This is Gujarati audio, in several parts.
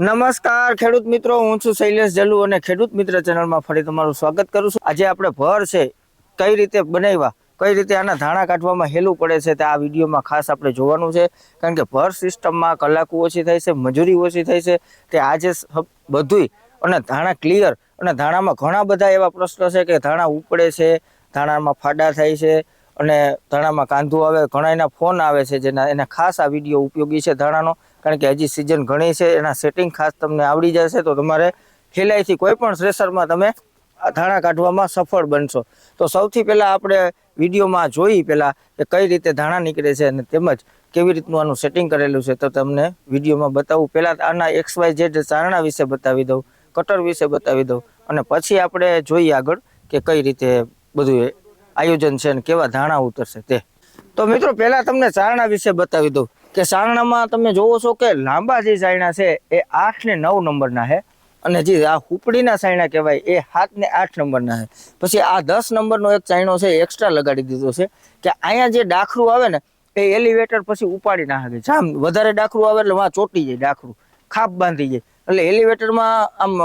નમસ્કાર ખેડૂત મિત્રો, હું છું શૈલેષ જલુ અને ખેડૂત મિત્ર ચેનલમાં ફરી તમારું સ્વાગત કરું છું. આજે આપણે ભર છે કઈ રીતે બનાવ્યા, કઈ રીતે આના ધાણા કાઢવામાં હેલું પડે છે તે આ વિડીયોમાં ખાસ આપણે જોવાનું છે. કારણ કે ભર સિસ્ટમમાં કલાકો ઓછી થાય છે, મજૂરી ઓછી થાય છે, તે આજે બધુંય અને ધાણા ક્લિયર અને ધાણામાં ઘણા બધા એવા પ્રશ્નો છે કે ધાણા ઉપડે છે, ધાણામાં ફાડા થાય છે અને ધાણામાં કાંધું આવે, ઘણા એના ફોન આવે છે જેના, એના ખાસ આ વીડિયો ઉપયોગી છે ધાણાનો. કારણ કે હજી સિઝન ઘણી છે, એના સેટિંગ ખાસ તમને આવડી જશે તો તમારે ખેલાઈથી કોઈ પણ થ્રેસરમાં તમે ધાણા કાઢવામાં સફળ બનશો. તો સૌથી પહેલાં આપણે વિડીયોમાં જોઈ પહેલાં કે કઈ રીતે ધાણા નીકળે છે અને તેમજ કેવી રીતનું આનું સેટિંગ કરેલું છે તો તમને વિડીયોમાં બતાવું. પહેલાં આના એક્સ વાય ઝેડ ચારણા વિશે બતાવી દઉં કટર વિશે બતાવી દઉં અને પછી આપણે જોઈએ આગળ કે કઈ રીતે બધું આયોજન છે અને કેવા ધાણા ઉતરશે તે. તો મિત્રો, પહેલાં તમને ચારણા વિશે બતાવી દઉં. કે સારણામાં તમે જોવો છો કે લાંબા જે સાયણા છે એ આઠ ને નવ નંબરના છે. અને જે આ હુપડીના સાયણા કહેવાય એ સાત ને આઠ નંબરના છે. પછી આ દસ નંબરનો એક ચાયણો છે એક્સ્ટ્રા લગાડી દીધો છે કે અહીંયા જે ડાખરું આવે ને એ એલિવેટર પછી ઉપાડી નાખે જામ વધારે ડાખરું આવે એટલે વાં ચોટી જાય ડાખરું. ખાપ બાંધી જાય. એટલે એલિવેટરમાં આમ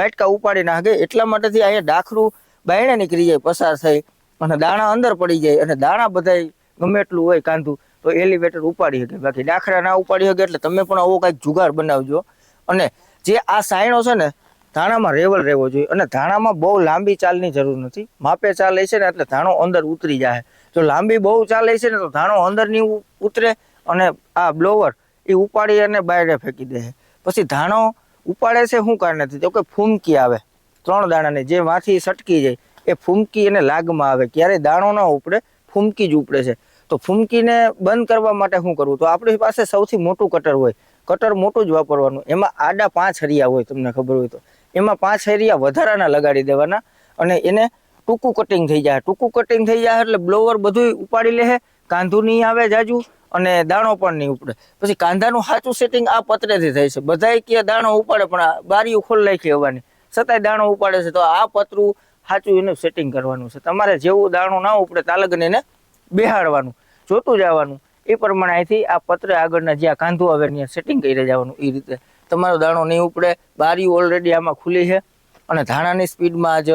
વાટકા ઉપાડી નાખે એટલા માટેથી અહીંયા ડાખરું બાયણે નીકળી જાય, પસાર થઈ અને દાણા અંદર પડી જાય અને દાણા બધાય ગમે એટલું હોય કાંધું. તો એલિવેટર ઉપાડી શકે. બાકી ડાખરા ના ઉપાડી શકે એટલે તમે પણ આવો કાંઈક જુગાર બનાવજો. અને જે આ સાયણો છે ને, ધાણામાં રેવલ રહેવો જોઈએ. અને ધાણામાં બહુ લાંબી ચાલની જરૂર નથી. માપે ચાલ છે ને, એટલે ધાણો અંદર ઉતરી જાય. જો લાંબી બહુ ચાલ છે ને, તો ધાણો અંદરની ઉતરે અને આ બ્લોવર એ ઉપાડી અને બહાર ફેંકી દે. પછી ધાણો ઉપાડે છે શું કારણેથી તો કે ફૂમકી આવે. ત્રણ દાણાની જે માથી સટકી જાય, એ ફૂમકી અને લાગમાં આવે. ક્યારેય દાણો ન ઉપડે, ફૂમકી જ ઉપડે છે. તો ફૂમકીને બંધ કરવા માટે શું કરવું તો આપણી પાસે સૌથી મોટું કટર હોય. કટર મોટું જ વાપરવાનું. એમાં આડા પાંચ હરિયા હોય, તમને ખબર હોય તો. એમાં પાંચ હરિયા વધારાના લગાડી દેવાના અને એને ટૂંકું કટિંગ થઈ જાય. ટૂંકું કટિંગ થઈ જાય એટલે બ્લોવર બધું ઉપાડી લે કાંધું નહીં આવે જાજુ અને દાણો પણ નહીં ઉપડે. પછી કાંધાનું સાચું સેટિંગ આ પતરેથી થાય છે. બધાય કે દાણો ઉપાડે, પણ બારીઓ ખોલ નાખી હવાની. છતાંય દાણો ઉપાડે છે. તો આ પતરું સાચું એનું સેટિંગ કરવાનું છે. તમારે જેવું દાણો ના ઉપડે તાલગને એને બેહાડવાનું. જોતું જવાનું. એ પ્રમાણે અહીંથી આ પત્ર આગળના જ્યાં કાંધું આવે ત્યાં સેટિંગ કરી જવાનું એ રીતે. તમારો દાણો નહીં ઉપડે, બારી ઓલરેડી આમાં ખુલી છે અને ધાણાની સ્પીડમાં જ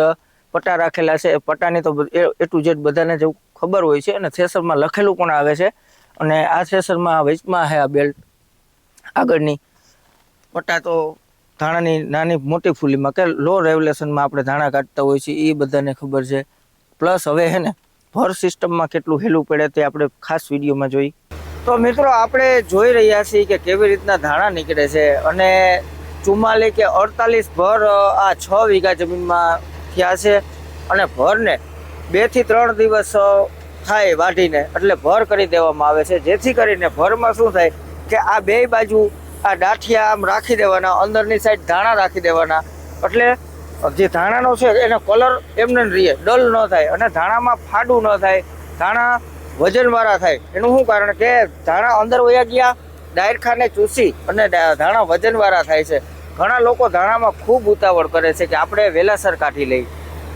પટ્ટા રાખેલા છે. પટ્ટાની તો એ ટુ ઝેડ બધાને જ ખબર હોય છે અને થ્રેસરમાં લખેલું પણ આવે છે. અને આ થ્રેસરમાં વચમાં છે આ બેલ્ટ આગળની. પટ્ટા તો ધાણાની નાની મોટી ફૂલીમાં કે લો રેવલેશનમાં આપણે ધાણા કાઢતા હોય છે એ બધાને ખબર છે. પ્લસ હવે છે ને ભર સિસ્ટમમાં કેટલું હેલું પડે તે આપણે ખાસ વિડીયોમાં જોઈ. તો મિત્રો, આપણે જોઈ રહ્યા છીએ કે કેવી રીતના ધાણા નીકળે છે અને ચુમ્માલી કે અડતાલીસ ભર આ છ વીઘા જમીનમાં થયા છે અને ભરને બેથી ત્રણ દિવસ થાય વાઢીને એટલે ભર કરી દેવામાં આવે છે. જેથી કરીને ભરમાં શું થાય કે આ બે બાજુ આ ડાઠિયા આમ રાખી દેવાના, અંદરની સાઈડ ધાણા રાખી દેવાના. એટલે જે ધાણાનો છે, એનો કલર એમને રહીએ રહે, ડલ ન થાય અને ધાણામાં ફાડું ન થાય, ધાણા વજનવાળા થાય. એનું શું કારણ કે ધાણા અંદર વયા ગયા, ડાયરખાને ચૂસી અને ધાણા વજનવાળા થાય છે. ઘણા લોકો ધાણામાં ખૂબ ઉતાવળ કરે છે કે આપણે વેલાસર કાઢી લઈ,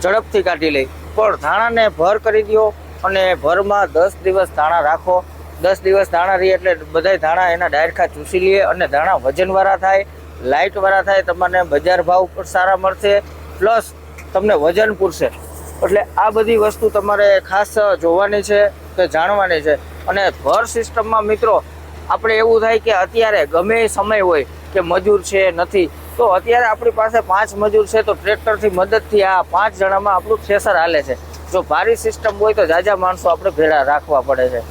ઝડપથી કાઢી લઈ. પણ ધાણાને ભર કરી દો અને ભરમાં દસ દિવસ ધાણા રાખો. દસ દિવસ ધાણા રહીએ એટલે બધાય ધાણા એના ડાયરખા ચૂસી લે અને ધાણા વજનવાળા થાય. લાઇટવાળા થાય, તમને બજાર ભાવ પણ સારા મળશે, પ્લસ તમને વજન પૂરશે. એટલે આ બધી વસ્તુ તમારે ખાસ જોવાની છે કે જાણવાની છે. અને ઘર સિસ્ટમમાં મિત્રો, આપણે એવું થાય કે અત્યારે ગમે સમય હોય કે મજૂર છે, નથી, તો અત્યારે આપણી પાસે પાંચ મજૂર છે, તો ટ્રેક્ટરથી મદદથી આ પાંચ જણામાં આપણું થ્રેસર હાલે છે. જો ભારી સિસ્ટમ હોય તો જાજા માણસો આપણે ભેળા રાખવા પડે છે.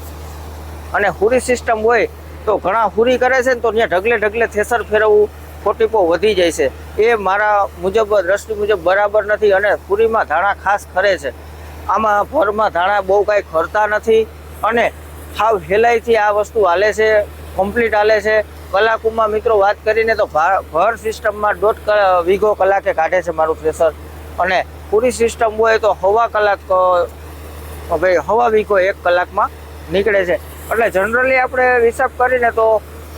અને હુરી સિસ્ટમ હોય તો ઘણા હુરી કરે છે ને તો ત્યાં ઢગલે ઢગલે થેસર ફેરવવું ખોટીપો વધી જાય છે. એ મારા મુજબ, દ્રષ્ટિ મુજબ બરાબર નથી અને પૂરીમાં ધાણા ખાસ ખરે છે. આમાં ભરમાં ધાણા બહુ કાંઈ ખરતા નથી અને હાવ હેલાઈથી આ વસ્તુ હાલે છે કમ્પ્લીટ હાલે છે. કલાકુમાં મિત્રો વાત કરીને તો ભર સિસ્ટમમાં દોઢ વીઘો કલાકે કાઢે છે મારું થ્રેસર અને પૂરી સિસ્ટમ હોય તો હવા કલાક ભાઈ, હવા વીઘો એક કલાકમાં નીકળે છે. એટલે જનરલી આપણે હિસાબ કરીને તો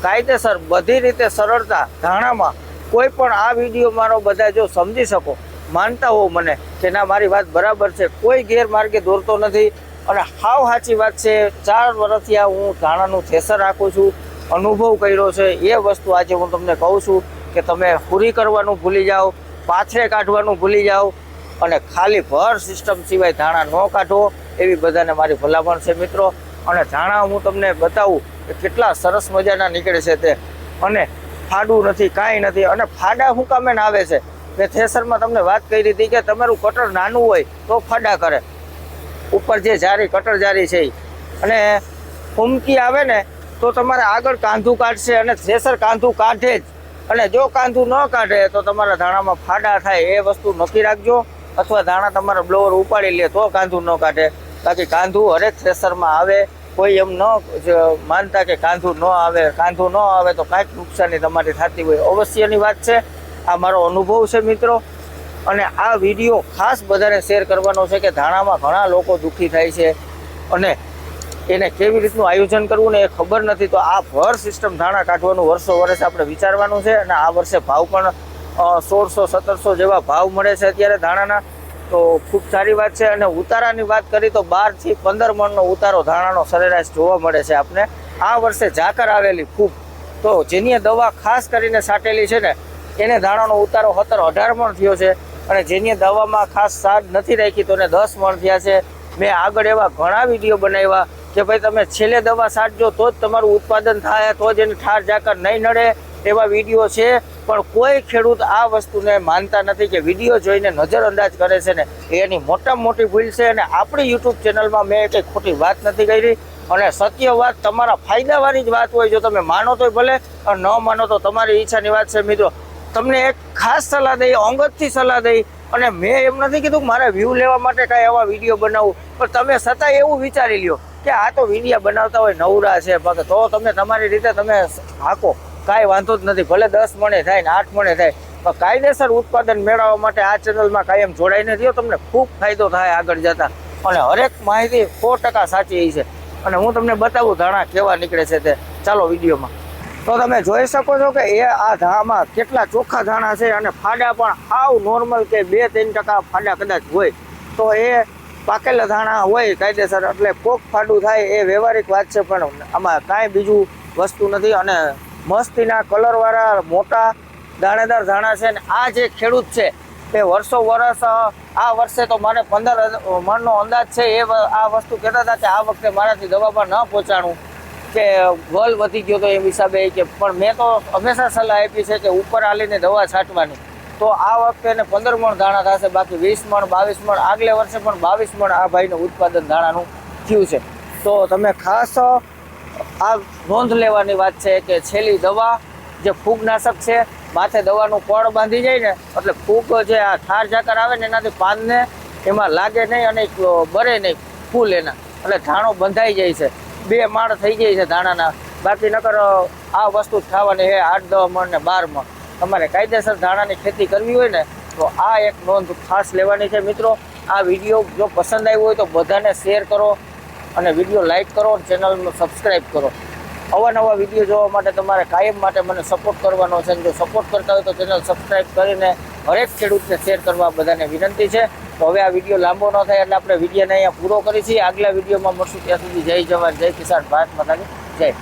કાયદેસર, બધી રીતે સરળતા ધાણામાં કોઈ પણ આ વીડિયો મારો બધા જો સમજી શકો, માનતા હો મને કે ના, મારી વાત બરાબર છે, કોઈ ગેરમાર્ગે દોરતો નથી. અને હાવ સાચી વાત છે, ચાર વર્ષથી આ હું ધાણાનું થેસર રાખું છું, અનુભવ કર્યો છે, એ વસ્તુ આજે હું તમને કહું છું કે તમે પૂરી કરવાનું ભૂલી જાઓ, પાથરે કાઢવાનું ભૂલી જાઓ અને ખાલી ભર સિસ્ટમ સિવાય ધાણા ન કાઢો, એવી બધાને મારી ભલામણ છે મિત્રો. અને ધાણા હું તમને બતાવું કેટલા સરસ મજાના નીકળે છે તે. અને ફાડું નથી, કાંઈ નથી. અને ફાડા શું કામે આવે છે? મેં થેસરમાં તમને વાત કરી હતી કે તમારું કટર નાનું હોય તો ફાડા કરે. ઉપર જે જારી, કટર જારી છે. અને ફૂમકી આવે ને તો તમારે આગળ કાંધું કાઢશે અને થ્રેસર કાંધું કાઢે જ. અને જો કાંધું ન કાઢે તો તમારા ધાણામાં ફાડા થાય એ વસ્તુ નક્કી રાખજો. અથવા ધાણા તમારા બ્લોવર ઉપાડી લે તો કાંધું ન કાઢે. બાકી કાંધું હરેક થ્રેસરમાં આવે. કોઈ એમ ન માનતા કે કાંધું ન આવે, કાંધું ન આવે તો કાંઈક નુકસાની તમારી થતી હોય. અવશ્યની વાત છે, આ મારો અનુભવ છે મિત્રો. અને આ વીડિયો ખાસ બધાને શેર કરવાનો છે કે ધાણામાં ઘણા લોકો દુઃખી થાય છે. અને એને કેવી રીતનું આયોજન કરવું ને એ ખબર નથી. તો આ ભર સિસ્ટમ ધાણા કાઢવાનું વર્ષો વર્ષ આપણે વિચારવાનું છે. અને આ વર્ષે ભાવ પણ સોળસો, સત્તરસો જેવા ભાવ મળે છે અત્યારે ધાણાના. તો ખૂબ સારી વાત છે અને ઉતારાની વાત કરી તો બારથી પંદર મણનો ઉતારો ધાણાનો સરેરાશ જોવા મળે છે આપને. આ વર્ષે ઝાકર આવેલી ખૂબ. તો જેની દવા ખાસ કરીને સાટેલી છે ને, એને ધાણાનો ઉતારો સત્તર અઢાર મણ થયો છે અને જેની દવામાં ખાસ સાર નથી રાખી તો એને દસ મણ થયા છે. મેં આગળ એવા ઘણા વીડિયો બનાવ્યા કે ભાઈ તમે છેલ્લે દવા સાટજો તો જ તમારું ઉત્પાદન થાય, તો જ એને ઠાર ઝાકર નહીં નડે. એવા વીડિયો છે, પણ કોઈ ખેડૂત આ વસ્તુને માનતા નથી કે વીડિયો જોઈને નજરઅંદાજ કરે છે ને એની મોટામાં મોટી ભૂલ છે અને આપણી યુટ્યુબ ચેનલમાં મેં કંઈ ખોટી વાત નથી કરી. અને સત્ય વાત તમારા ફાયદાવાળી જ વાત હોય જો તમે માનો તોય ભલે અને ન માનો તો તમારી ઈચ્છાની વાત છે મિત્રો. તમને એક ખાસ સલાહ દઈ, અંગતથી સલાહ દઈ, અને મેં એમ નથી કીધું મારે વ્યૂ લેવા માટે કાંઈ એવા વીડિયો બનાવું, પણ તમે છતાં એવું વિચારી લ્યો કે આ તો વીડિયો બનાવતા હોય, નવરા છે, બાકી તો તમે તમારી રીતે તમે હાકો. કાંઈ વાંધો જ નથી. ભલે દસ મણે થાય ને આઠ મણે થાય, પણ કાયદેસર ઉત્પાદન મેળવવા માટે આ ચેનલમાં કાયમ જોડાઈને રહ્યો તમને ખૂબ ફાયદો થાય આગળ જતા, અને હરેક માહિતી સો ટકા સાચી છે. અને હું તમને બતાવું ધાણા કેવા નીકળે છે તે. ચાલો વિડીયોમાં. તો તમે જોઈ શકો છો કે એ આ ધામાં કેટલા ચોખ્ખા ધાણા છે અને ફાડા પણ આવ નોર્મલ કે બે ત્રણ ટકા ફાડા કદાચ હોય. તો એ પાકેલા ધાણા હોય કાયદેસર, એટલે કોક ફાડું થાય એ વ્યવહારિક વાત છે, પણ આમાં કાંઈ બીજું વસ્તુ નથી. અને મસ્તીના કલરવાળા મોટા દાણેદાર ધાણા છે ને આ જે ખેડૂત છે, એ વર્ષો વર્ષ, આ વર્ષે તો મારે પંદર મણનો અંદાજ છે, એ આ વસ્તુ કહેતા હતા કે આ વખતે મારાથી દવામાં ન પહોંચાણું કે વલ વધી ગયો તો એમ હિસાબે કે, પણ મેં તો હંમેશા સલાહ આપી છે કે ઉપર આલીને દવા છાંટવાની. તો આ વખતે એને પંદર મણ દાણા થશે, બાકી વીસ મણ, બાવીસ મણ, આગલે વર્ષે પણ બાવીસ મણ આ ભાઈનું ઉત્પાદન દાણાનું થયું છે. તો તમે ખાસ આ નોંધ લેવાની વાત છે કે છેલ્લી દવા જે ફૂગનાશક છે, માથે દવાનું પડ બાંધી જાય ને, એટલે ફૂગ જે આ ઠાર ઝાકર આવે ને એનાથી પાનને એમાં લાગે નહીં અને બરે નહીં ફૂલ એના. એટલે ધાણો બંધાઈ જાય છે. બે માળ થઈ જાય છે ધાણાના. બાકી નકર આ વસ્તુ જ ખાવાની હે આઠ દવા મણ ને બાર મણ. તમારે કાયદેસર ધાણાની ખેતી કરવી હોય ને, તો આ એક નોંધ ખાસ લેવાની છે મિત્રો. આ વીડિયો જો પસંદ આવ્યો હોય તો બધાને શેર કરો. અને વીડિયો લાઇક કરો ચેનલને સબસ્ક્રાઈબ કરો. અવાનવા વીડિયો જોવા માટે તમારે કાયમ માટે મને સપોર્ટ કરવાનો છે. જો સપોર્ટ કરતા હોય તો ચેનલ સબસ્ક્રાઈબ કરીને હરેક ખેડૂતને શેર કરવા બધાને વિનંતી છે. તો હવે આ વીડિયો લાંબો ન થાય એટલે આપણે વિડીયોને અહીંયા પૂરો કરી આગલા વિડીયોમાં મળશું. ત્યાં સુધી જય જવાન, જય કિસાન, ભારત માતાની જય.